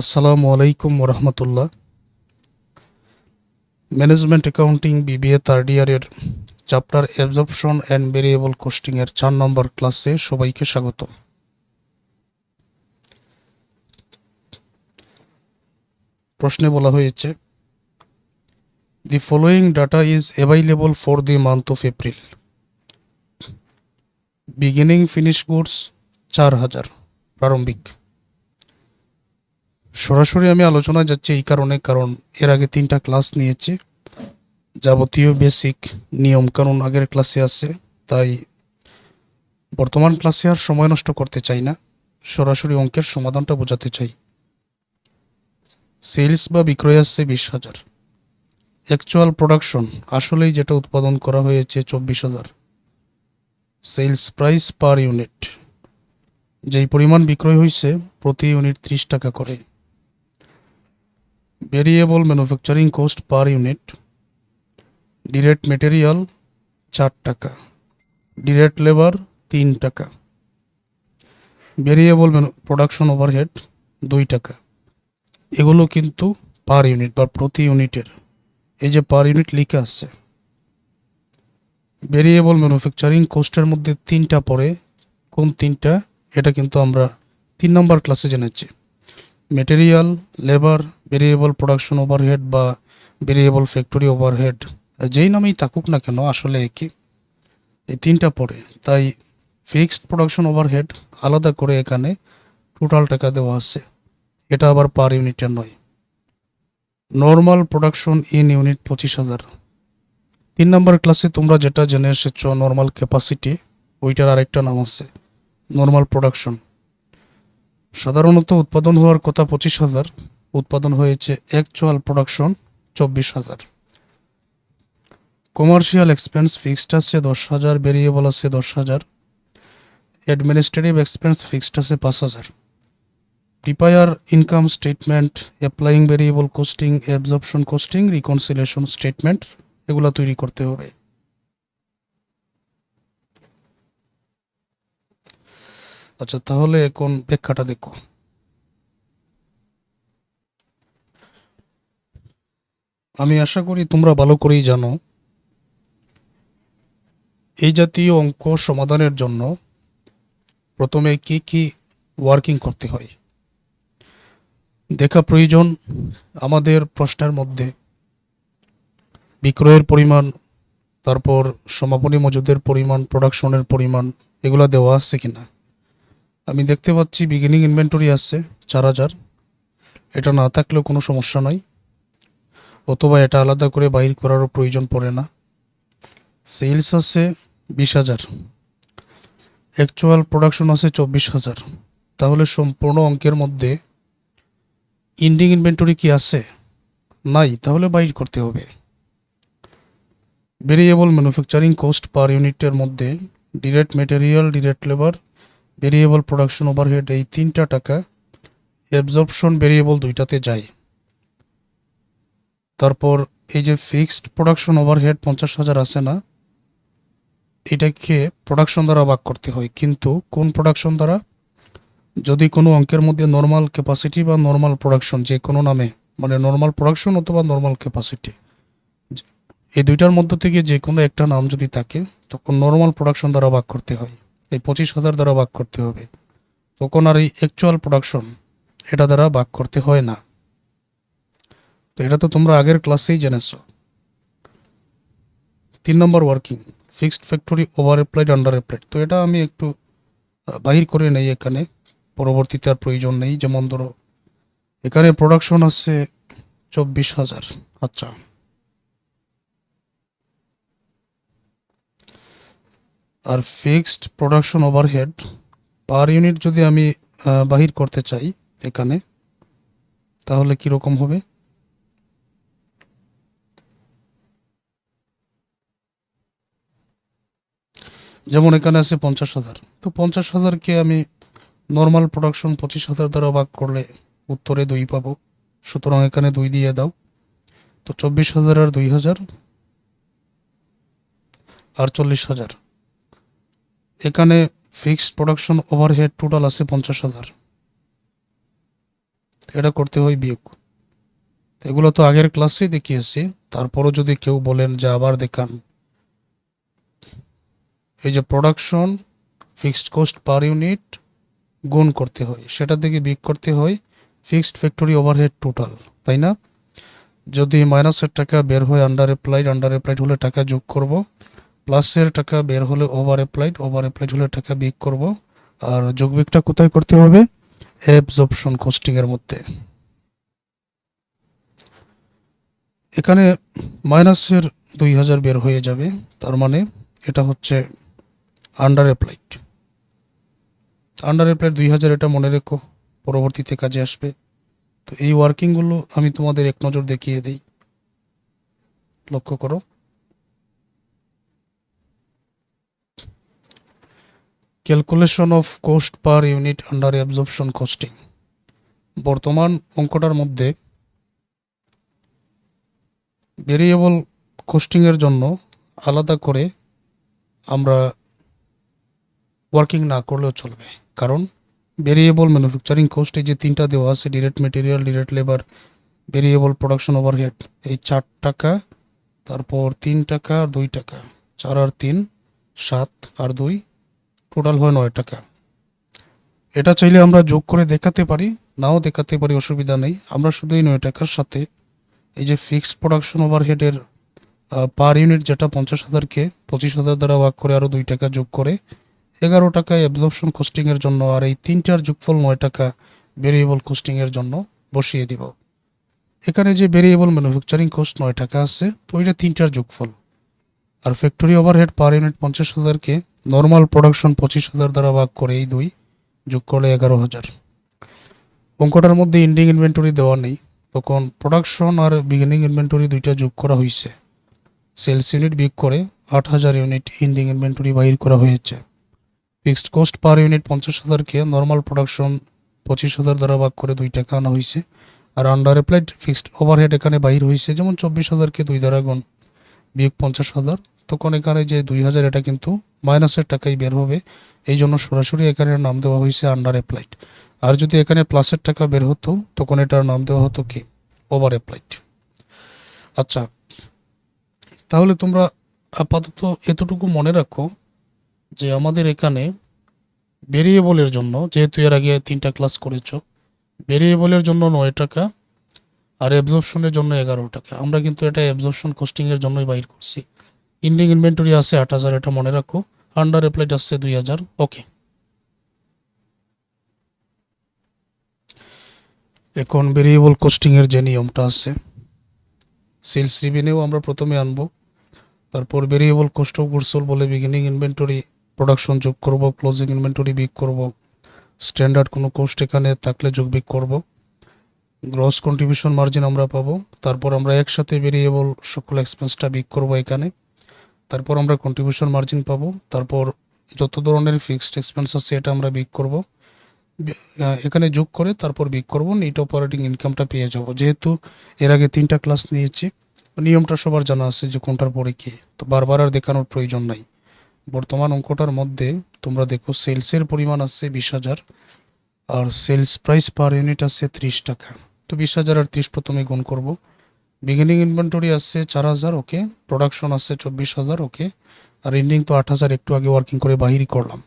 আসসালামু আলাইকুম রহমতুল্লাহ ম্যানেজমেন্ট অ্যাকাউন্টিং বিবিএ থার্ড ইয়ারের chapter absorption and variable costing এর চার নম্বর ক্লাসে সবাইকে স্বাগত। প্রশ্নে বলা হয়েছে the following data is available for the month of April beginning finish goods চার হাজার, প্রারম্ভিক। সরাসরি আমি আলোচনায় যাচ্ছি এই কারণে, কারণ এর আগে তিনটা ক্লাস নিয়েছি। যাবতীয় বেসিক নিয়ম কানুন আগের ক্লাসে আছে, তাই বর্তমান ক্লাসে আর সময় নষ্ট করতে চাই না। সরাসরি অঙ্কের সমাধানটা বোঝাতে চাই। সেলস বা বিক্রয় আসছে বিশ হাজার। অ্যাকচুয়াল প্রোডাকশন আসলেই যেটা উৎপাদন করা হয়েছে চব্বিশ হাজার। সেলস প্রাইস পার ইউনিট যেই পরিমাণ বিক্রয় হয়েছে প্রতি ইউনিট ত্রিশ টাকা করে। Variable manufacturing cost per unit direct material চার টাকা ডিরেক্ট লেবার তিন টাকা ভেরিয়েবল প্রোডাকশন ওভারহেড দুই টাকা। এগুলো কিন্তু পার ইউনিট বা প্রতি ইউনিটের এই যে পার ইউনিট লিখে আসছে ভেরিয়েবল ম্যানুফ্যাকচারিং কোস্টের মধ্যে তিনটা পড়ে, কোন তিনটা? এটা কিন্তু আমরা তিন নম্বর ক্লাসে জেনেছি। Material labour variable production overhead বা ভেরিয়েবল ফ্যাক্টরি ওভারহেড যেই নামেই থাকুক না কেন আসলে একই এই তিনটা পড়ে। তাই ফিক্সড প্রোডাকশন ওভারহেড আলাদা করে এখানে টোটাল টাকা দেওয়া আছে। এটা আবার পার ইউনিটের নয়। নর্মাল প্রোডাকশন ইন ইউনিট পঁচিশ হাজার। তিন নম্বর ক্লাসে তোমরা যেটা জেনে এসেছ নর্মাল ক্যাপাসিটি ওইটার আরেকটা নাম আছে নর্মাল প্রোডাকশন সাধারণত উৎপাদন হওয়ার কথা পঁচিশ হাজার, উৎপাদন হয়েছে অ্যাকচুয়াল প্রোডাকশন চব্বিশ হাজার। কমার্শিয়াল এক্সপেন্স ফিক্সড আছে দশ হাজার ভেরিয়েবল আছে দশ হাজার। অ্যাডমিনিস্ট্রেটিভ এক্সপেন্স ফিক্সড আছে পাঁচ হাজার। Prepare income statement applying variable costing absorption costing reconciliation statement এগুলো তৈরি করতে হবে। আচ্ছা তাহলে এখন ব্যাখ্যাটা দেখো? আমি আশা করি তোমরা ভালো করেই জানো, এই জাতীয় অঙ্ক সমাধানের জন্য প্রথমে কি কি ওয়ার্কিং করতে হয়। দেখা প্রয়োজন আমাদের প্রশ্নের মধ্যে। বিক্রয়ের পরিমাণ, তারপর সমাপনী মজুদের পরিমাণ প্রোডাকশনের পরিমাণ, এগুলো দেওয়া আছে কিনা? আমি দেখতে পাচ্ছি বিগিনিং ইনভেন্টরি আসছে চার হাজার। এটা না থাকলেও কোনো সমস্যা নাই। অথবা এটা আলাদা করে বাইর করারও প্রয়োজন পড়ে না। সেলস আছে বিশ হাজার। অ্যাকচুয়াল প্রোডাকশন আছে চব্বিশ হাজার। তাহলে সম্পূর্ণ অঙ্কের মধ্যে ইন্ডিং ইনভেন্টরি কি আছে? নাই, তাহলে বাইর করতে হবে। ভেরিয়েবল ম্যানুফ্যাকচারিং কোস্ট পার ইউনিটের মধ্যে direct material direct labour variable production overhead এই তিনটা টাকা অ্যাবজর্পশন ভেরিয়েবল দুইটাতে যায়। তারপর এই যে ফিক্সড প্রোডাকশন ওভারহেড পঞ্চাশ হাজার আছে না, এটাকে প্রোডাকশন দ্বারা ভাগ করতে হয়। কিন্তু কোন প্রোডাকশন দ্বারা? যদি কোনো অঙ্কের মধ্যে নর্মাল ক্যাপাসিটি বা নর্মাল প্রোডাকশন যে কোনো নামে মানে নর্মাল প্রোডাকশন অথবা নর্মাল ক্যাপাসিটি এই দুইটার মধ্য থেকে যে কোনো একটা নাম যদি থাকে, তখন নর্মাল প্রোডাকশন দ্বারা ভাগ করতে হয়। এই পঁচিশ হাজার দ্বারা ভাগ করতে হবে। তখন আর এই অ্যাকচুয়াল প্রোডাকশন এটা দ্বারা ভাগ করতে হয় না। তো এটা তো তোমরা আগের ক্লাসেই জেনেছ। তিন নম্বর working fixed factory over applied under applied তো এটা আমি একটু বাহির করে নেই এখানে। পরবর্তীতে আর প্রয়োজন নেই। যেমন ধরো, এখানে প্রোডাকশন আছে চব্বিশ হাজার। আচ্ছা। আর fixed production overhead per unit যদি আমি বাহির করতে চাই এখানে, তাহলে কীরকম হবে? যেমন এখানে আছে পঞ্চাশ হাজার। তো পঞ্চাশ হাজারকে আমি নর্মাল প্রোডাকশন পঁচিশ হাজার দ্বারা ভাগ করলে উত্তরে দুই পাবো। সুতরাং এখানে দুই দিয়ে দাও। তো চব্বিশ হাজার আর দুই হাজার, আর চল্লিশ হাজার। এখানে ফিক্সড প্রোডাকশন ওভারহেড টোটাল আছে পঞ্চাশ হাজার। এটা করতে হয় বিয়োগ। এগুলো তো আগের ক্লাসে দেখিয়েছি। তারপরও যদি কেউ বলেন যে আবার দেখান। এই যে production fixed cost per unit গুণ করতে হয়। সেটা থেকে বিয়োগ করতে হয় ফিক্সড ফ্যাক্টরি ওভারহেড টোটাল তাই না? যদি মাইনাসের টাকা বের হয় আন্ডার অ্যাপ্লাইড আন্ডার অ্যাপ্লাইড হলে টাকা যোগ করব। প্লাসের টাকা বের হলে ওভার অ্যাপ্লাইড ওভার অ্যাপ্লাইড হলে টাকা বিক করব। আর যোগ বিয়োগটা কোথায় করতে হবে? অ্যাবজর্পশন কস্টিং এর মধ্যে। এখানে মাইনাসের দুই হাজার বের হয়ে যাবে, তার মানে এটা হচ্ছে আন্ডার অ্যাপ্লাইড আন্ডার অ্যাপ্লাইড দুই হাজার, এটা মনে রেখো, পরবর্তীতে কাজে আসবে। তো এই ওয়ার্কিংগুলো আমি তোমাদের এক নজর দেখিয়ে দিই। লক্ষ্য করো। Calculation of cost per unit under absorption costing বর্তমান অঙ্কটার মধ্যে ভেরিয়েবল কোস্টিংয়ের জন্য আলাদা করে আমরা ওয়ার্কিং না করলেও চলবে। কারণ ভেরিয়েবল ম্যানুফ্যাকচারিং কোস্ট যে তিনটা দেওয়া আছে direct material direct labour variable production overhead এই চার টাকা, তারপর তিন টাকা দুই টাকা। চার আর তিন, সাত আর দুই টোটাল হয় নয় টাকা। এটা চাইলে আমরা যোগ করে দেখাতে পারি, নাও দেখাতে পারি, অসুবিধা নেই। আমরা শুধু এই নয় টাকার সাথে এই যে ফিক্সড প্রোডাকশন ওভারহেডের পার ইউনিট যেটা পঞ্চাশ হাজারকে পঁচিশ হাজার দ্বারা ভাগ করে আরও দুই টাকা যোগ করে, এগারো টাকায় অ্যাবজর্পশন কোস্টিংয়ের জন্য আর এই তিনটার যোগফল নয় টাকা ভেরিয়েবল কোস্টিংয়ের জন্য বসিয়ে দিব। এখানে যে ভেরিয়েবল ম্যানুফ্যাকচারিং কোস্ট নয় টাকা আছে, তো ওইটা তিনটার যোগফল। আর ফ্যাক্টরি ওভারহেড পার ইউনিট পঞ্চাশ হাজারকে নর্মাল প্রোডাকশন পঁচিশ হাজার দ্বারা ভাগ করে এই দুই, যোগ করলে এগারো হাজার। অঙ্কটার মধ্যে ইন্ডিং ইনভেন্টরি দেওয়া নেই। তখন প্রোডাকশন আর বিগিনিং ইনভেন্টরি দুইটা যোগ করা হয়েছে। সেলস ইউনিট বিয়োগ করে আট হাজার ইউনিট ইন্ডিং ইনভেন্টরি বাহির করা হয়েছে। ফিক্সড কস্ট পার ইউনিট পঞ্চাশ হাজারকে নর্মাল প্রোডাকশন পঁচিশ হাজার দ্বারা ভাগ করে দুই টাকা আনা হয়েছে। আর আন্ডার অ্যাপ্লাইড ফিক্সড ওভারহেড এখানে বাহির হয়েছে, যেমন চব্বিশ হাজারকে দুই দ্বারা গুণ। বিয়োগ পঞ্চাশ হাজার। তখন এখানে যে দুই হাজার, এটা কিন্তু মাইনাসের টাকাই বের হবে। এই জন্য সরাসরি এখানে নাম দেওয়া হয়েছে আন্ডার অ্যাপ্লাইড আর যদি এখানে প্লাসের টাকা বের হতো, তখন এটার নাম দেওয়া হতো কি? ওভার অ্যাপ্লাইড আচ্ছা তাহলে তোমরা আপাতত এতটুকু মনে রাখো যে আমাদের এখানে ভেরিয়েবলের জন্য, যেহেতু এর আগে তিনটা ক্লাস করেছ ভেরিয়েবলের জন্য নয় টাকা আর অ্যাবজর্পশনের জন্য এগারো টাকা আমরা কিন্তু এটা অ্যাবজর্পশন কোস্টিংয়ের জন্যই বাইর করছি। ইন্ডিং ইনভেন্টরি আছে আট হাজার, এটা মনে রাখো। আন্ডার অ্যাপ্লাইড আসছে দুই হাজার ওকে এখন ভেরিয়েবল কোস্টিংয়ের যে নিয়মটা আছে সেলস রিভিনিউ আমরা প্রথমে আনব। তারপর variable cost of goods sold বলে বিগিনিং ইনভেন্টরি প্রোডাকশন যোগ করব ক্লোজিং ইনভেন্টরি বিগ করব। স্ট্যান্ডার্ড কোনো কোস্ট এখানে থাকলে যোগ বিগ করব। গ্রস কন্ট্রিবিউশন মার্জিন আমরা পাবো। তারপর আমরা একসাথে ভেরিয়েবল সকল এক্সপেন্সটা বিক করব এখানে। তারপর আমরা কন্ট্রিবিউশন মার্জিন পাবো। তারপর যত ধরনের ফিক্সড এক্সপেন্স আছে এটা আমরা বিক করব। এখানে যোগ করে তারপর বিক করব। নেট অপারেটিং ইনকামটা পেয়ে যাব। যেহেতু এর আগে তিনটা ক্লাস নিয়েছি, নিয়মটা সবার জানা আছে যে কোনটার পরে কি। তো বারবার আর দেখানোর প্রয়োজন নাই। বর্তমান অঙ্কটার মধ্যে তোমরা দেখো সেলসের পরিমাণ আছে বিশ হাজার, আর সেলস প্রাইস পার ইউনিট আছে ত্রিশ টাকা। তো বিশ হাজার আর ত্রিশ প্রথমে গুণ করব। বিগিনিং ইনভেন্টরি আছে চার হাজার ওকে প্রোডাকশন আছে চব্বিশ হাজার ওকে আর এন্ডিং তো আট হাজার, একটু আগে ওয়ার্কিং করে বাহিরই করলাম।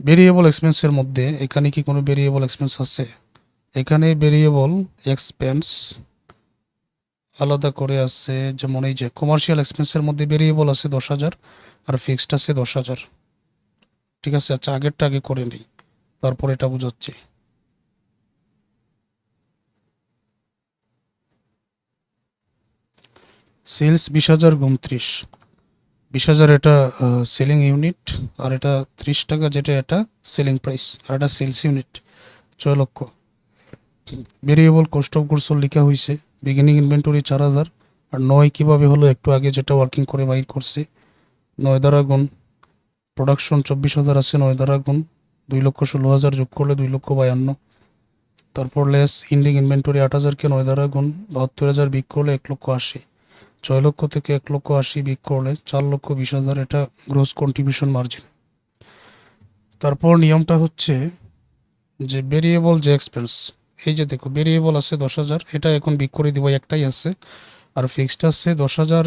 ভেরিয়েবল এক্সপেন্সের মধ্যে এখানে কি কোনো ভেরিয়েবল এক্সপেন্স আছে? এখানে ভেরিয়েবল এক্সপেন্স আলাদা করে আছে, যেমন এই যে কমার্শিয়াল এক্সপেন্সের মধ্যে ভেরিয়েবল আছে দশ হাজার আর ফিক্সড আছে দশ হাজার। ঠিক আছে আচ্ছা আগেরটা আগে করে নিই। তারপর এটা বোঝাচ্ছি। সেলস বিশ হাজার উনত্রিশ। বিশ হাজার এটা সেলিং ইউনিট আর এটা ত্রিশ টাকা যেটা এটা সেলিং প্রাইস আর এটা সেলস ইউনিট ছয় লক্ষ। ভেরিয়েবল কস্ট অফ গুডস লেখা হয়েছে বিগিনিং ইনভেন্টরি চার হাজার, আর নয় কীভাবে হলো একটু আগে যেটা ওয়ার্কিং করে বাইর করছে, নয় দ্বারা গুণ প্রোডাকশন চব্বিশ হাজার আছে নয় দ্বারা গুণ, দুই লক্ষ ষোলো হাজার যোগ করলে দুই লক্ষ বায়ান্ন। তারপর লেস ইন্ডিং ইনভেন্টরি আট হাজারকে নয় দ্বারা গুণ, বাহাত্তর হাজার বিক করলে এক লক্ষ আশি। ছয় লক্ষ থেকে এক লক্ষ আশি বিক করলে চার লক্ষ বিশ হাজার এটা গ্রোস কন্ট্রিবিউশন মার্জিন তারপর নিয়মটা হচ্ছে যে ভেরিয়েবল যে এক্সপেন্স এই যে দেখো ভেরিয়েবল আছে দশ হাজার, এটা এখন বিক করে দিব একটাই আছে। আর ফিক্সড আছে দশ হাজার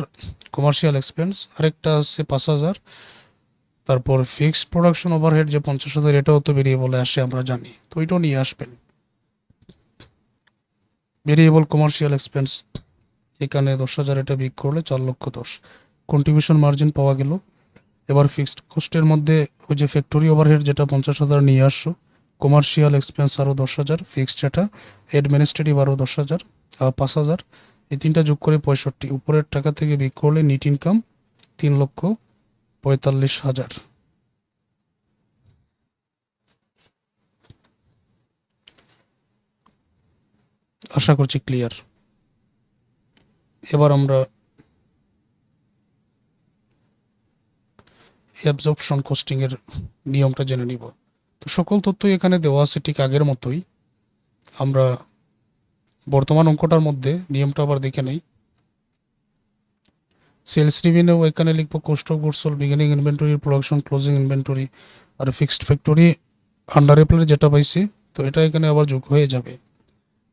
কমার্শিয়াল এক্সপেন্স আরেকটা আছে পাঁচ হাজার। তারপর ফিক্সড প্রোডাকশন ওভারহেড যে পঞ্চাশ হাজার, এটাও তো ভেরিয়েবলে আসে, আমরা জানি। তো এটাও নিয়ে আসবেন। ভেরিয়েবল কমার্শিয়াল এক্সপেন্স এখানে দশ হাজার এটা বিক করলে চার লক্ষ দশ। কন্ট্রিবিউশন মার্জিন পাওয়া গেল। এবার ফিক্সড কস্টের মধ্যে ওই যে ফ্যাক্টরি ওভারহেড যেটা পঞ্চাশ হাজার নিয়ে আসছো কমার্শিয়াল এক্সপেন্স আরও দশ হাজার ফিক্সড যেটা অ্যাডমিনিস্ট্রেটিভ আরও দশ হাজার পাঁচ হাজার। এই তিনটা যোগ করে পঁয়ষট্টি। উপরের টাকা থেকে বিক করলে নিট ইনকাম তিন লক্ষ পঁয়তাল্লিশ হাজার। আশা করছি ক্লিয়ার এবার আমরা অ্যাবজর্পশন কস্টিং এর নিয়মটা জেনে নিব। তো সকল তথ্যই এখানে দেওয়া আছে ঠিক আগের মতোই। আমরা বর্তমান অঙ্কটার মধ্যে নিয়মটা আবার দেখে নেই। সেলস রিভিনিউ এখানে লিখব cost of goods sold beginning inventory production closing inventory R fixed factory under এপ্লের যেটা পাইছি, তো এটা এখানে আবার যোগ হয়ে যাবে।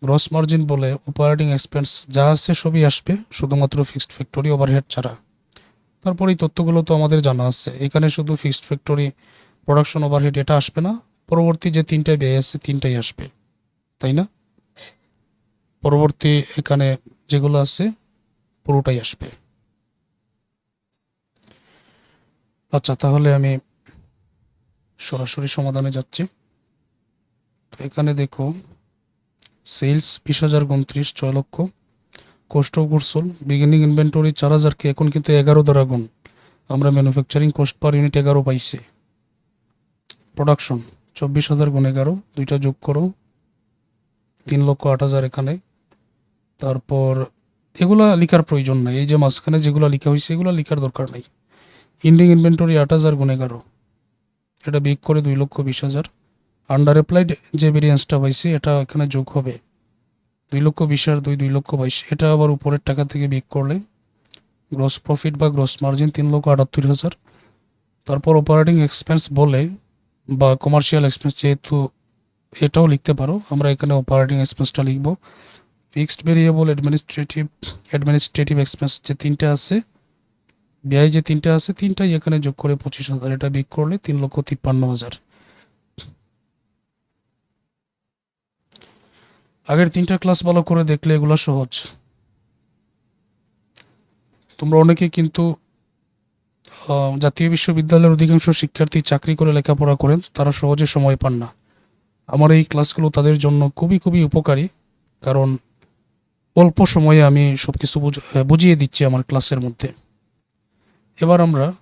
গ্রস মার্জিন বলে অপারেটিং এক্সপেন্স যা আছে সবই আসবে, শুধুমাত্র ফিক্সড ফ্যাক্টরি ওভারহেড ছাড়া। তারপর এই তথ্যগুলো তো আমাদের জানা আছে। এখানে শুধু ফিক্সড ফ্যাক্টরি প্রোডাকশন ওভারহেড এটা আসবে না, পরবর্তী যে তিনটায় ব্যয় আছে তিনটাই আসবে। তাই না? পরবর্তী এখানে যেগুলো আছে, পুরোটাই আসবে। আচ্ছা তাহলে আমি সরাসরি সমাধানে যাচ্ছি। তো এখানে দেখো সেলস বিশ হাজার উনত্রিশ, ছয় lakh. Cost of goods sold beginning inventory চার হাজারকে এখন কিন্তু এগারো দ্বারা গুণ আমরা ম্যানুফ্যাকচারিং কোস্ট পার ইউনিট এগারো পাইছি। প্রোডাকশন চব্বিশ হাজার গুণ এগারো, দুইটা যোগ করো, তিন লক্ষ আট হাজার এখানে। তারপর, এগুলা লিখার প্রয়োজন নাই। এই যে মাঝখানে যেগুলো লিখা হয়েছে এগুলো লিখার দরকার নাই। ইন্ডিং ইনভেন্টরি আট হাজার গুণ এগারো। এটা বিক করে দুই লক্ষ বিশ হাজার। আন্ডার অ্যাপ্লাইড যে ভেরিয়েন্সটা পাইছি, এটা এখানে যোগ হবে। দুই লক্ষ বিশ আর দুই দুই লক্ষ বাইশ। এটা আবার উপরের টাকা থেকে বিক করলে গ্রস প্রফিট বা গ্রস মার্জিন তিন লক্ষ আটাত্তর হাজার। তারপর অপারেটিং এক্সপেন্স বলে বা কমার্শিয়াল এক্সপেন্স যেহেতু এটাও লিখতে পারো, আমরা এখানে অপারেটিং এক্সপেন্সটা লিখব। Fixed variable administrative administrative expense যে তিনটে আছে, ব্যয় যে তিনটে আছে, তিনটাই এখানে যোগ করে পঁচিশ হাজার। এটা বিক করলে তিন লক্ষ তিপ্পান্ন হাজার। আগের তিনটা ক্লাস ভালো করে দেখলে এগুলো সহজ। তোমরা অনেকে কিন্তু জাতীয় বিশ্ববিদ্যালয়ের অধিকাংশ শিক্ষার্থী চাকরি করে লেখাপড়া করেন, তারা সহজে সময় পান না। আমার এই ক্লাসগুলো তাদের জন্য খুবই খুবই উপকারী, কারণ অল্প সময়ে আমি সব কিছু বুঝ- বুঝিয়ে দিচ্ছি আমার ক্লাসের মধ্যে। এবার আমরা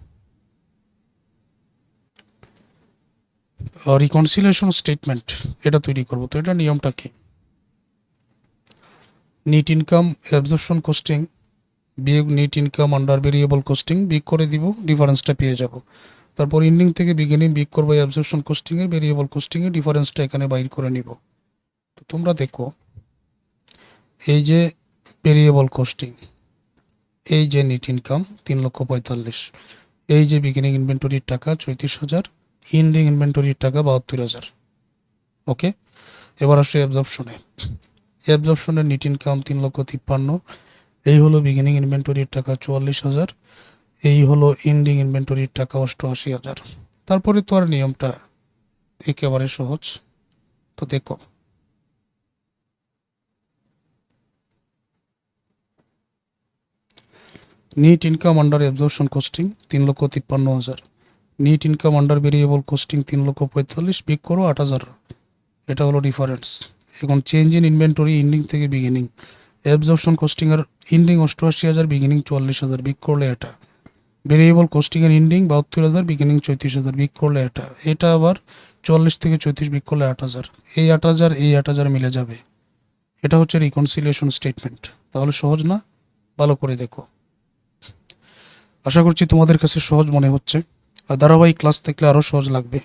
রিকনসিলেশন স্টেটমেন্ট এটা তৈরি করব। তো এটা নিয়মটা কি? নিট ইনকাম অ্যাবজর্পশন কোস্টিং বিয়োগ net income under variable costing big করে দিব ডিফারেন্সটা পেয়ে যাব। তারপর ইন্ডিং থেকে বিগিনিং বিগ করব অ্যাবজর্পশন কোস্টিংয়ে ভেরিয়েবল কোস্টিংয়ে ডিফারেন্সটা এখানে বাইর করে নিব। তো তোমরা দেখো, এই যে ভেরিয়েবল কোস্টিং এই যে নিট ইনকাম তিন লক্ষ পঁয়তাল্লিশ। এই যে বিগিনিং ইনভেন্টরির টাকা চৌত্রিশ হাজার। ইন্ডিং ইনভেন্টরির টাকা, বাহাত্তর হাজার। ওকে এবার আসছে অ্যাবজর্পশনে অ্যাবজর্পশনের নিট ইনকাম তিন লক্ষ তিপ্পান্ন। এই হলো বিগিনিং ইনভেন্টরির টাকা চুয়াল্লিশ হাজার। এই হলো এন্ডিং ইনভেন্টরির টাকা অষ্টআশি হাজার। তারপরে তো আর নিয়মটা একেবারে সহজ। তো দেখো। Net income under absorption costing তিন লক্ষ তিপ্পান্ন হাজার। Net income under variable costing তিন লক্ষ পঁয়তাল্লিশ বিক করো আট হাজার। এটা হলো ডিফারেন্স এখন চেঞ্জ ইন ইনভেন্টরি ইন্ডিং থেকে বিগিনিং অ্যাবজর্পশন কোস্টিং এর ইন্ডিং অষ্টআশি হাজার বিগিনিং চুয়াল্লিশ হাজার বিক করলে এটা। ভেরিয়েবল কোস্টিং এর ইন্ডিং বাহাত্তর হাজার বিগিনিং চৌত্রিশ হাজার বিক করলে এটা। এটা আবার চুয়াল্লিশ থেকে চৌত্রিশ বিক করলে আট হাজার। এই আট হাজার, এই আট হাজার মিলে যাবে। এটা হচ্ছে রিকনসিলিয়েশন স্টেটমেন্ট তাহলে সহজ না? ভালো করে দেখো। আশা করছি তোমাদের কাছে সহজ মনে হচ্ছে। আর ধারাবাহিক ক্লাস দেখলে আরও সহজ লাগবে।